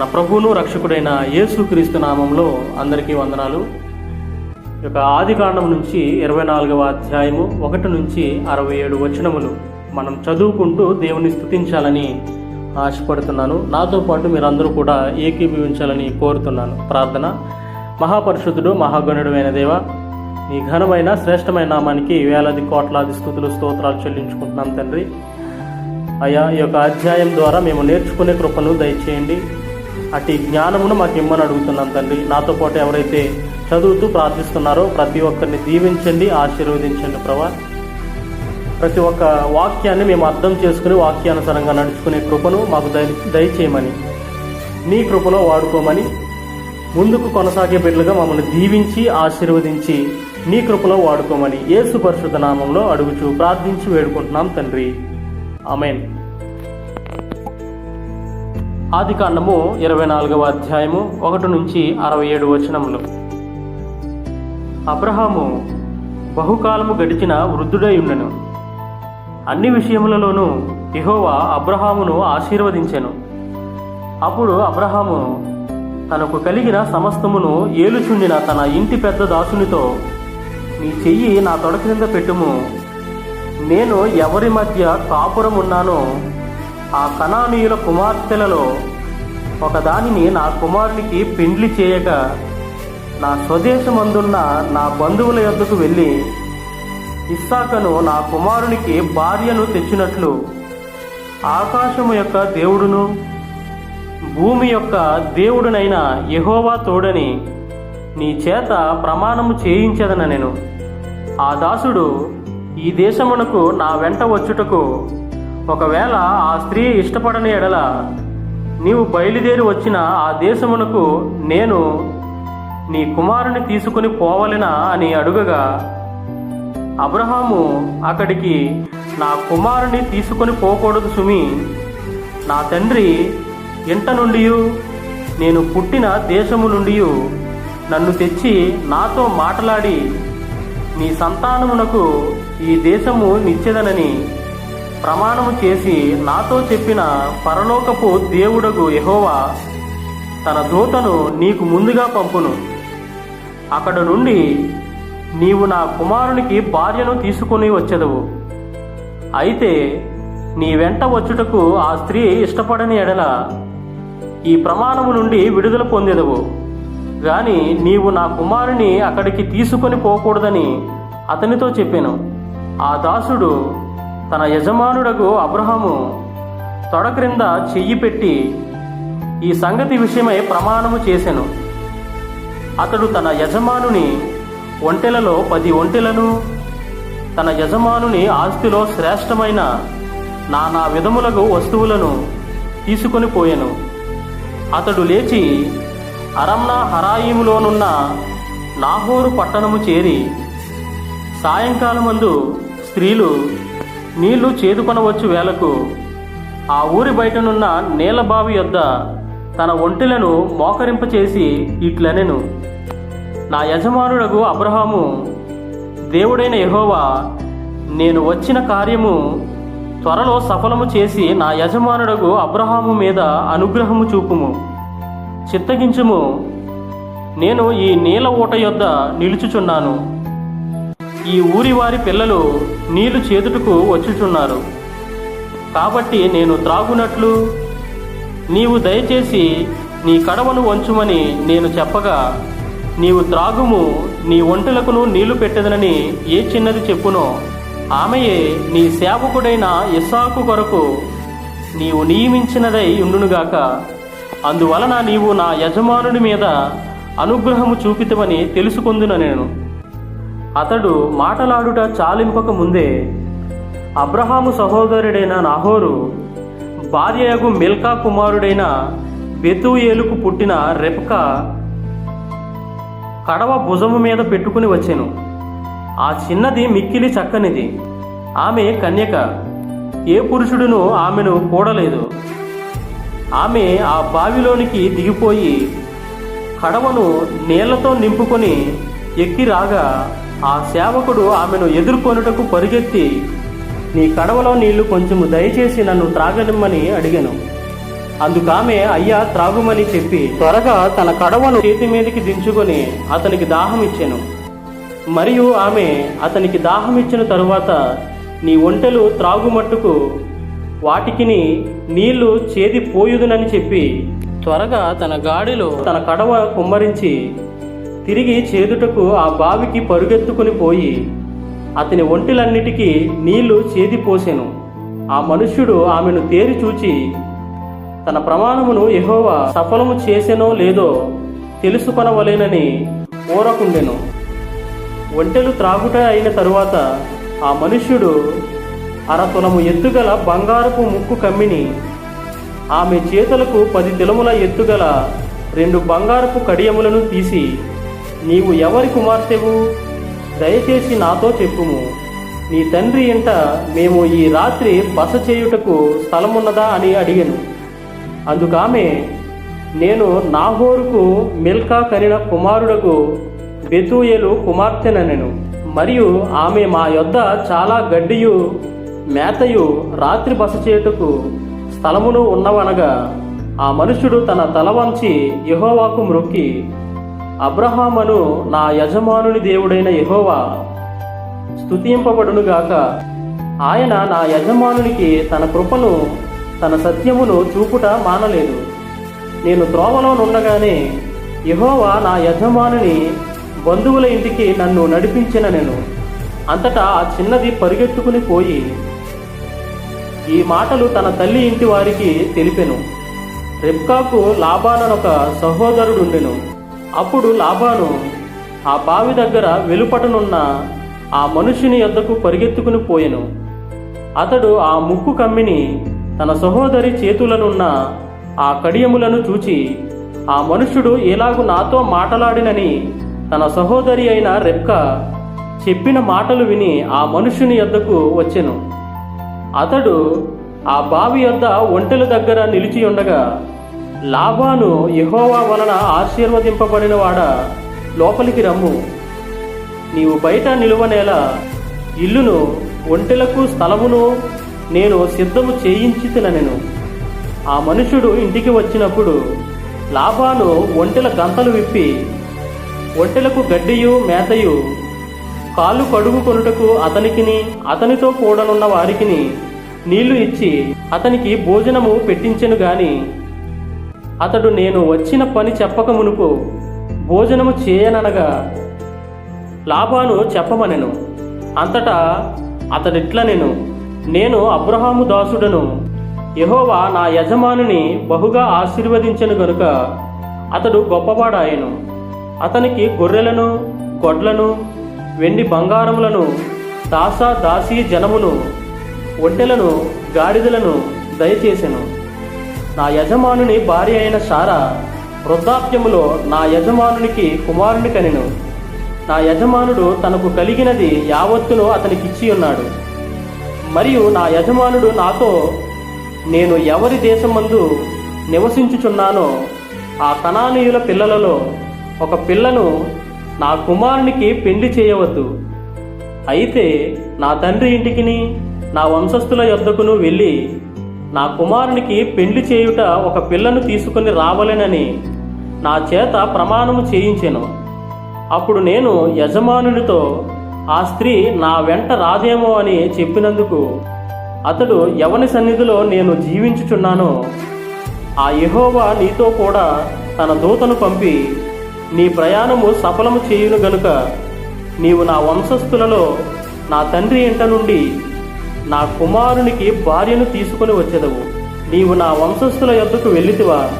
మన ప్రభువును రక్షకుడైన యేసుక్రీస్తు నామంలో అందరికీ వందనాలు. ఈ యొక్క ఆది కాండం నుంచి ఇరవై నాలుగవ అధ్యాయము ఒకటి నుంచి అరవై ఏడు వచనములు మనం చదువుకుంటూ దేవుని స్తుతించాలని ఆశపడుతున్నాను. నాతో పాటు మీరందరూ కూడా ఏకీభవించాలని కోరుతున్నాను. ప్రార్థన. మహాపరిశుద్ధుడు మహాగణుడు అయిన దేవ నీ ఘనమైన శ్రేష్టమైన నామానికి వేలాది కోట్లాది స్థుతులు స్తోత్రాలు చెల్లించుకుంటున్నాం తండ్రి. అయ్యా ఈ యొక్క అధ్యాయం ద్వారా మేము నేర్చుకునే కృపను దయచేయండి. అటు జ్ఞానమును మాకు ఇమ్మని అడుగుతున్నాం తండ్రి. నాతో పాటు ఎవరైతే చదువుతూ ప్రార్థిస్తున్నారో ప్రతి ఒక్కరిని దీవించండి ఆశీర్వదించండి ప్రభా. ప్రతి ఒక్క వాక్యాన్ని మేము అర్థం చేసుకుని వాక్యానుసారంగా నడుచుకునే కృపను మాకు దయ దయచేయమని నీ కృపలో వాడుకోమని ముందుకు కొనసాగే బిడ్డలుగా మమ్మల్ని దీవించి ఆశీర్వదించి నీ కృపలో వాడుకోమని యేసు పరిశుద్ధ నామంలో అడుగుచు ప్రార్థించి వేడుకుంటున్నాం తండ్రి. ఆమెన్. ఆది కాండము ఇరవై నాలుగవ అధ్యాయము ఒకటి నుంచి అరవై ఏడు వచనములు. అబ్రహాము బహుకాలము గడిచిన వృద్ధుడై ఉండెను. అన్ని విషయములలోనూ యెహోవా అబ్రహామును ఆశీర్వదించెను. అప్పుడు అబ్రహాము తనకు కలిగిన సమస్తమును ఏలుచుండిన తన ఇంటి పెద్ద దాసునితో నీ చెయ్యి నా తొడ క్రింద పెట్టుము. నేను ఎవరి మధ్య కాపురం ఉన్నానో ఆ కణానీయుల కుమార్తెలలో ఒకదానిని నా కుమారునికి పెండ్లి చేయగా నా స్వదేశమందున్న నా బంధువుల యొద్దకు వెళ్ళి ఇస్సాకను నా కుమారునికి భార్యను తెచ్చినట్లు ఆకాశము యొక్క దేవుడును భూమి యొక్క దేవుడునైన యహోవా తోడని నీ చేత ప్రమాణము చేయించదన నేను ఆ దాసుడు ఈ దేశమునకు నా వెంట వచ్చుటకు ఒకవేళ ఆ స్త్రీ ఇష్టపడని ఎడల నీవు బయలుదేరి వచ్చిన ఆ దేశమునకు నేను నీ కుమారుని తీసుకుని పోవలెనా అని అడుగగా అబ్రహాము అక్కడికి నా కుమారుని తీసుకొని పోకూడదు సుమి. నా తండ్రి ఇంట నుండి నేను పుట్టిన దేశము నుండి నన్ను తెచ్చి నాతో మాట్లాడి నీ సంతానమునకు ఈ దేశము నిచ్చెదనని ప్రమాణము చేసి నాతో చెప్పిన పరలోకపు దేవుడగు యహోవా తన దూతను నీకు ముందుగా పంపును. అక్కడ నుండి నీవు నా కుమారునికి భార్యను తీసుకొని వచ్చెదవు. అయితే నీ వెంట వచ్చుటకు ఆ స్త్రీ ఇష్టపడని ఎడల ఈ ప్రమాణము నుండి విడుదల పొందెదవు. గాని నీవు నా కుమారుని అక్కడికి తీసుకొని పోకూడదని అతనితో చెప్పాను. ఆ దాసుడు తన యజమానుడగు అబ్రహము తొడ క్రింద చెయ్యి పెట్టి ఈ సంగతి విషయమై ప్రమాణము చేసెను. అతడు తన యజమానుని ఒంటెలలో పది ఒంటెలను తన యజమానుని ఆస్తిలో శ్రేష్టమైన నానా విధములకు వస్తువులను తీసుకొని పోయాను. అతడు లేచి అరమ్నా హరాయిములోనున్న నాహోరు పట్టణము చేరి సాయంకాలమందు స్త్రీలు నీళ్ళు చేదుకొనవచ్చు వేళకు ఆ ఊరి బయటనున్న నీలబావి యొద్ద తన ఒంటెలను మోకరింపచేసి ఇట్లనెను. నా యజమానుడగు అబ్రహాము దేవుడైన యహోవా నేను వచ్చిన కార్యము త్వరలో సఫలము చేసి నా యజమానుడగు అబ్రహాము మీద అనుగ్రహము చూపుము. చిత్తగించుము. నేను ఈ నీల ఊట యొద్ద నిలుచుచున్నాను. ఈ ఊరి వారి పిల్లలు నీళ్ళు చేదుటకు వచ్చుచున్నారు. కాబట్టి నేను త్రాగునట్లు నీవు దయచేసి నీ కడవను వంచుమని నేను చెప్పగా నీవు త్రాగుము నీ ఒంటెలకును నీళ్ళు పెట్టదనని ఏ చిన్నది చెప్పునో ఆమెయే నీ సేవకుడైన ఇస్సాకు కొరకు నీవు నియమించినదై ఉండునుగాక. అందువలన నీవు నా యజమానుని మీద అనుగ్రహము చూపితమని తెలుసుకొందున నేను. అతడు మాటలాడుట చాలింపక ముందే అబ్రహాము సహోదరుడైన నాహోరు భార్యయగు మిల్కా కుమారుడైన బెతుయేలుకు పుట్టిన రెపక కడవ భుజము మీద పెట్టుకుని వచ్చాను. ఆ చిన్నది మిక్కిలి చక్కనిది. ఆమె కన్యక ఏ పురుషుడును ఆమెను కూడలేదు. ఆమె ఆ బావిలోనికి దిగిపోయి కడవను నీళ్ళతో నింపుకొని ఎక్కి రాగా ఆ సేవకుడు ఆమెను ఎదుర్కొనుటకు పరిగెత్తి నీ కడవలో నీళ్ళు కొంచెము దయచేసి నన్ను త్రాగనిమ్మని అడిగాను. అందుకామె అయ్యా త్రాగుమని చెప్పి త్వరగా తన కడవను చేతి మీదకి దించుకొని అతనికి దాహం ఇచ్చాను మరియు ఆమె అతనికి దాహం ఇచ్చిన తరువాత నీ ఒంటెలు త్రాగుమట్టుకు వాటికిని నీళ్ళు చేది పోయుదునని చెప్పి త్వరగా తన గాడిలో తన కడవ కుమ్మరించి తిరిగి చేదుటకు ఆ బావికి పరుగెత్తుకుని పోయి అతని ఒంటిలన్నిటికీ నీళ్ళు చేదిపోసెను ఆ మనుష్యుడు ఆమెను తేరి చూచి తన ప్రమాణమును ఎహోవా సఫలము చేసెనో లేదో తెలుసుకొనవలేనని కోరకుండెను. ఒంటెలు త్రాగుట అయిన తరువాత ఆ మనుష్యుడు అరతులము ఎత్తుగల బంగారపు ముక్కు కమ్మిని ఆమె చేతులకు పది తిలముల ఎత్తుగల రెండు బంగారపు కడియములను తీసి నీవు ఎవరి కుమార్తెవు? దయచేసి నాతో చెప్పుము. నీ తండ్రి ఇంట మేము ఈ రాత్రి బస చేయుటకు స్థలమున్నదా అని అడిగాను. అందుకామె నేను నాహోరుకు మిల్కా కనిన కుమారుడకు బెతూయేలు కుమార్తెనెను మరియు ఆమె మా యొద్ద చాలా గడ్డియు మేతయు రాత్రి బస చేయుటకు స్థలమును ఉన్నవనగా ఆ మనుషుడు తన తల వంచి యెహోవాకు మ్రొక్కి అబ్రహామను నా యజమానుని దేవుడైన యహోవా స్తుతింపబడునుగాక ఆయన నా యజమానునికి తన కృపను తన సత్యమును చూపుట మానలేదు. నేను త్రోవలో నుండగానే నా యజమానుని బంధువుల ఇంటికి నన్ను నడిపించిన నేను. అంతటా ఆ చిన్నది పరిగెత్తుకుని పోయి ఈ మాటలు తన తల్లి ఇంటి వారికి తెలిపెను. రెబ్కాకు లాబానొక సహోదరుడుండెను. అప్పుడు లాభాను ఆ బావి దగ్గర వెలుపటనున్న ఆ మనుషుని యొద్దకు పరిగెత్తుకుని పోయెను. అతడు ఆ ముక్కు కమ్మిని తన సహోదరి చేతులనున్న ఆ కడియములను చూచి ఆ మనుషుడు ఎలాగు నాతో మాటలాడినని తన సహోదరి అయిన రెక్క చెప్పిన మాటలు విని ఆ మనుషుని యొద్దకు వచ్చెను. అతడు ఆ బావి యొద్ద ఒంటెల దగ్గర నిలిచి ఉండగా లాభాను యహోవా వలన ఆశీర్వదింపబడినవాడ? లోపలికి రమ్ము. నీవు బయట నిలువనేలా ఇల్లును ఒంటెలకు స్థలమును నేను సిద్ధము చేయించి తిననెను ఆ మనుషుడు ఇంటికి వచ్చినప్పుడు లాభాను ఒంటెల గంతలు విప్పి ఒంటెలకు గడ్డియు మేతయు కాళ్ళు కడుగు కొనుటకు అతనికిని అతనితో కూడనున్న వారికిని నీళ్ళు ఇచ్చి అతనికి భోజనము పెట్టించెను గాని అతడు నేను వచ్చిన పని చెప్పక మునుపు భోజనము చేయననగా లాభాను చెప్పమనెను. అంతటా అతడిట్ల నేను నేను అబ్రహాము దాసుడను యహోవా నా యజమానుని బహుగా ఆశీర్వదించను గనుక అతడు గొప్పవాడాయను. అతనికి గొర్రెలను గొడ్లను వెండి బంగారములను దాస దాసీ జనమును ఒంటెలను గాడిదలను దయచేసెను. నా యజమానుని భార్య అయిన సారా వృద్ధాప్యములో నా యజమానునికి కుమారుని కనెను. నా యజమానుడు తనకు కలిగినది యావత్తును అతనికిచ్చి ఉన్నాడు. మరియు నా యజమానుడు నాతో నేను ఎవరి దేశమందు నివసించుచున్నానో ఆ కణానీయుల పిల్లలలో ఒక పిల్లను నా కుమారునికి పెళ్ళి చేయవద్దు. అయితే నా తండ్రి ఇంటికిని నా వంశస్థుల యొద్దకును వెళ్ళి నా కుమారునికి పెళ్ళి చేయుట ఒక పిల్లను తీసుకుని రావలెనని నా చేత ప్రమాణము చేయించెను. అప్పుడు నేను యజమానునితో ఆ స్త్రీ నా వెంట రాదేమో అని చెప్పినందుకు అతడు ఎవని సన్నిధిలో నేను జీవించుచున్నానో. ఆ యహోవా నీతో కూడా తన దూతను పంపి నీ ప్రయాణము సఫలము చేయును గనుక నీవు నా వంశస్థులలో నా తండ్రి ఇంట నుండి నా కుమారునికి భార్యను తీసుకుని వచ్చేదవు. నీవు నా వంశస్థుల యొద్దకు వెళ్ళితివా.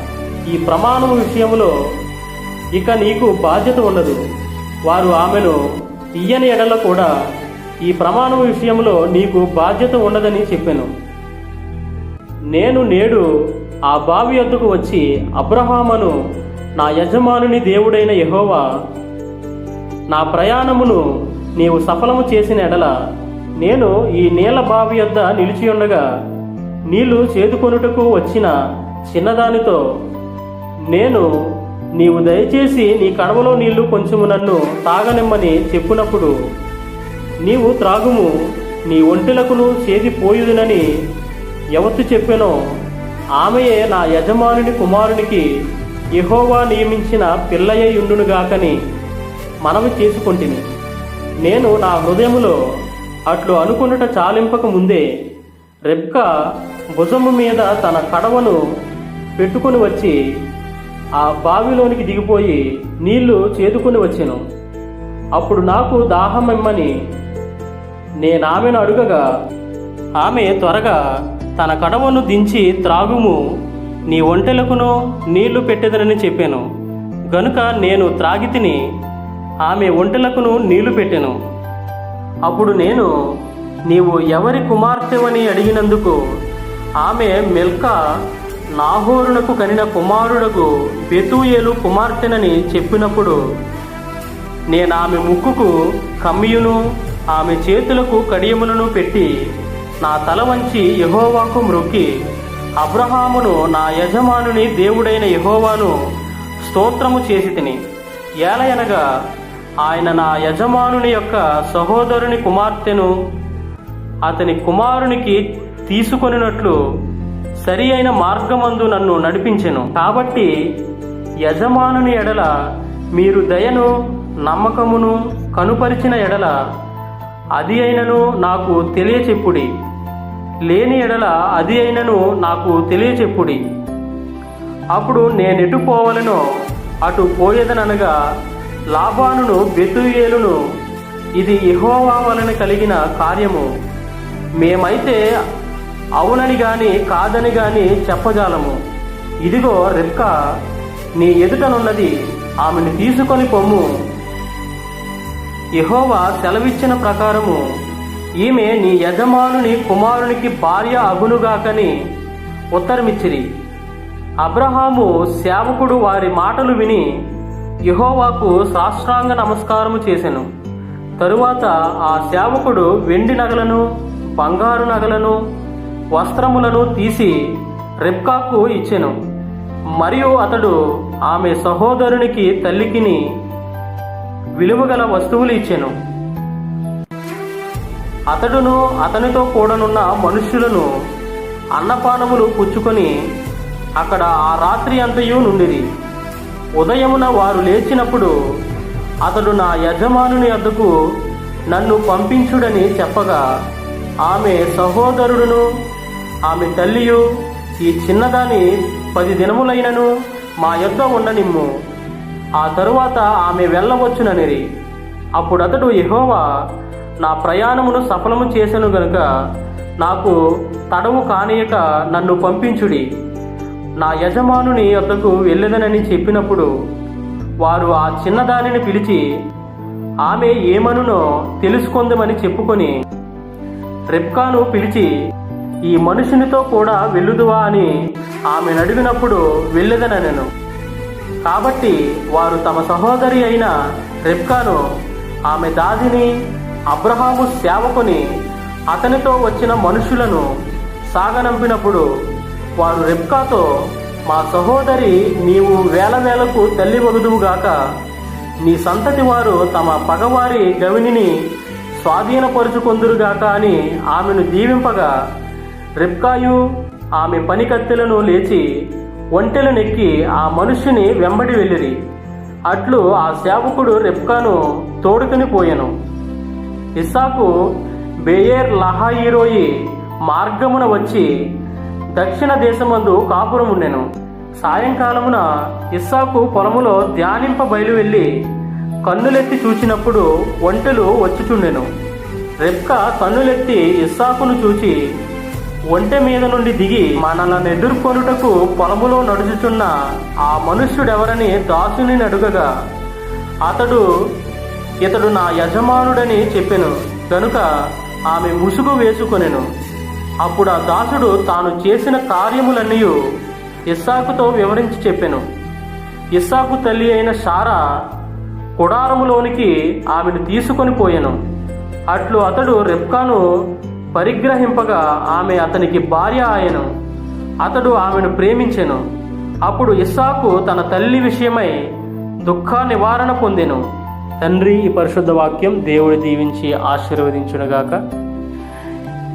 ఈ ప్రమాణము విషయంలో ఇక నీకు బాధ్యత ఉండదు వారు ఆమెను ఇయ్యని ఎడల కూడా ఈ ప్రమాణం విషయంలో నీకు బాధ్యత ఉండదని చెప్పాను. నేను నేడు ఆ బావి వద్దకు వచ్చి అబ్రహామను నా యజమానుని దేవుడైన యహోవా నా ప్రయాణమును నీవు సఫలము చేసిన ఎడల నేను ఈ నీళ్ళ బావి యొద్ద నిలిచి ఉండగా నీళ్ళు చేదుకొనుటకు వచ్చిన చిన్నదానితో నేను నీవు దయచేసి నీ కడవలో నీళ్ళు కొంచెము నన్ను తాగనిమ్మని చెప్పినప్పుడు నీవు త్రాగుము నీ ఒంటిలకును చేది పోయుదునని ఎవత్తు చెప్పెనో ఆమెయే నా యజమానుని కుమారునికి యహోవా నియమించిన పిల్లయ్యుండునుగాకని మనవి చేసుకొంటిని నేను నా హృదయములో అట్లు అనుకున్నట చాలింపక ముందే రెబ్క భుజము మీద తన కడవను పెట్టుకుని వచ్చి ఆ బావిలోనికి దిగిపోయి నీళ్ళు చేదుకుని వచ్చాను. అప్పుడు నాకు దాహం ఇమ్మని నేను ఆమెను అడుగగా ఆమె త్వరగా తన కడవను దించి త్రాగుము. నీ ఒంటెలకును నీళ్ళు పెట్టెదనని చెప్పాను. గనుక నేను త్రాగి తిని ఆమె ఒంటెలకును నీళ్ళు పెట్టాను. అప్పుడు నేను నీవు ఎవరి కుమార్తెవని అడిగినందుకు ఆమె మెల్కా నాహోరునకు కనిన కుమారుడకు బెతూయేలు కుమార్తెనని చెప్పినప్పుడు నేను ఆమె ముక్కుకు కమ్మియును ఆమె చేతులకు కడియములను పెట్టి నా తల వంచి యహోవాకు మ్రొక్కి. అబ్రహామును నా యజమానుని దేవుడైన యహోవాను స్తోత్రము చేసి తిని. ఏలయనగా ఆయన నా యజమానుని యొక్క సహోదరుని కుమార్తెను అతని కుమారునికి తీసుకొనినట్లు సరి అయిన మార్గమందు నన్ను నడిపించెను. కాబట్టి యజమానుని ఎడల మీరు దయను నమ్మకమును కనుపరిచిన ఎడల అది అయినను నాకు తెలియచెప్పుడి. లేని ఎడల అది అయినను నాకు తెలియచెప్పుడి. అప్పుడు నేనెటు పోవలనో అటు పోయేదనగా లాభానును బెతుయేలును. ఇది యెహోవా వలన కలిగిన కార్యము. మేమైతే అవునని గాని కాదని గాని చెప్పజాలము. ఇదిగో రెక్క నీ ఎదుటనున్నది ఆమెను తీసుకొని పొమ్ము. యెహోవా సెలవిచ్చిన ప్రకారము ఈమె నీ యజమానుని కుమారునికి భార్య అగునుగాకని ఉత్తరమిచ్చిరి. అబ్రహాము సేవకుడు వారి మాటలు విని యహోవాకు సాష్టాంగ నమస్కారము చేసెను. తరువాత ఆ సేవకుడు వెండి నగలను బంగారు నగలను వస్త్రములను తీసి రెబ్కాకు ఇచ్చెను. మరియు అతడు ఆమె సహోదరునికి తల్లికిని విలువగల వస్తువులు ఇచ్చెను. అతడును అతనితో కూడనున్న మనుష్యులను అన్నపానములు పుచ్చుకొని అక్కడ ఆ రాత్రి అంతయు నుండిరి. ఉదయమున వారు లేచినప్పుడు అతడు నా యజమానుని అద్దకు నన్ను పంపించుడని చెప్పగా ఆమె సహోదరుడును ఆమె తల్లియు ఈ చిన్నదాని పది దినములైనను మా యొద్ద ఉండనిమ్ము. ఆ తరువాత ఆమె వెళ్ళవచ్చుననిరి. అప్పుడు అతడు యెహోవా నా ప్రయాణమును సఫలము చేసెను గనుక నాకు తడవు కానియక నన్ను పంపించుడి. నా యజమానుని వద్దకు వెళ్ళదనని చెప్పినప్పుడు వారు ఆ చిన్నదానిని పిలిచి ఆమె ఏమనునో తెలుసుకుందమని చెప్పుకొని రెప్కాను పిలిచి ఈ మనుషునితో కూడా వెళ్ళుదువా అని ఆమె నడిగినప్పుడు వెళ్ళదనను. కాబట్టి వారు తమ సహోదరి అయిన రెప్కాను ఆమె దాదిని అబ్రహాము సేవకుని అతనితో వచ్చిన మనుషులను సాగనంపినప్పుడు వారు రెప్కాతో మా సహోదరి నీవు వేల వేలకు తల్లి వగుదువుగాక నీ సంతతి వారు తమ పగవారి గవినిని స్వాధీనపరుచుకొందురుగాక అని ఆమెను దీవింపగా రిబ్కాయు ఆమె పనికత్తెలను లేచి ఒంటెలు నెక్కి ఆ మనుష్యుని వెంబడి వెళ్ళిరి. అట్లు ఆ సేవకుడు రిబ్కాను తోడుకుని పోయెను. ఇస్సాకు బేయర్ లహాయిరోయి మార్గమున వచ్చి దక్షిణ దేశమందు కాపురం ఉండెను సాయంకాలమున ఇస్సాకు పొలములో ధ్యానింప బయలు వెళ్ళి కన్నులెత్తి చూచినప్పుడు ఒంటెలు వచ్చుచుండెను. రెప్క కన్నులెత్తి ఇస్సాకును చూచి ఒంటె మీద నుండి దిగి మనలను ఎదుర్కొనుటకు పొలములో నడుచుచున్న ఆ మనుష్యుడెవరని దాసుని అడుగగా అతడు ఇతడు నా యజమానుడని చెప్పెను. గనుక ఆమె ముసుగు వేసుకొనెను. అప్పుడు ఆ దాసుడు తాను చేసిన కార్యములన్నీ ఇస్సాకుతో వివరించి చెప్పాను. ఇస్సాకు తల్లి అయిన షారా కుడారములోనికి ఆమెను తీసుకొని పోయాను. అట్లు అతడు రెప్కాను పరిగ్రహింపగా ఆమె అతనికి భార్య ఆయను. అతడు ఆమెను ప్రేమించెను. అప్పుడు ఇస్సాకు తన తల్లి విషయమై దుఃఖ నివారణ పొందెను. తండ్రి ఈ పరిశుద్ధ వాక్యం దేవుడి దీవించి ఆశీర్వదించునుగాక.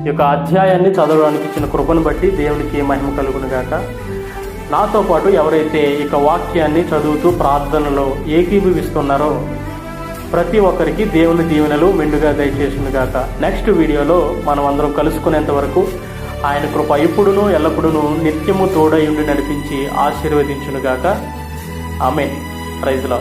ఈ యొక్క అధ్యాయాన్ని చదవడానికి ఇచ్చిన కృపను బట్టి దేవునికి మహిమ కలుగునుగాక నాతో పాటు ఎవరైతే ఇక వాక్యాన్ని చదువుతూ ప్రార్థనలో ఏకీభవిస్తున్నారో ప్రతి ఒక్కరికి దేవుని దీవెనలు మెండుగా దయచేసింది కాక నెక్స్ట్ వీడియోలో మనం అందరం కలుసుకునేంత వరకు ఆయన కృప ఇప్పుడును ఎల్లప్పుడూ నిత్యము తోడయుండి నడిపించి ఆశీర్వదించునుగాక ఆమె ప్రైజ్లా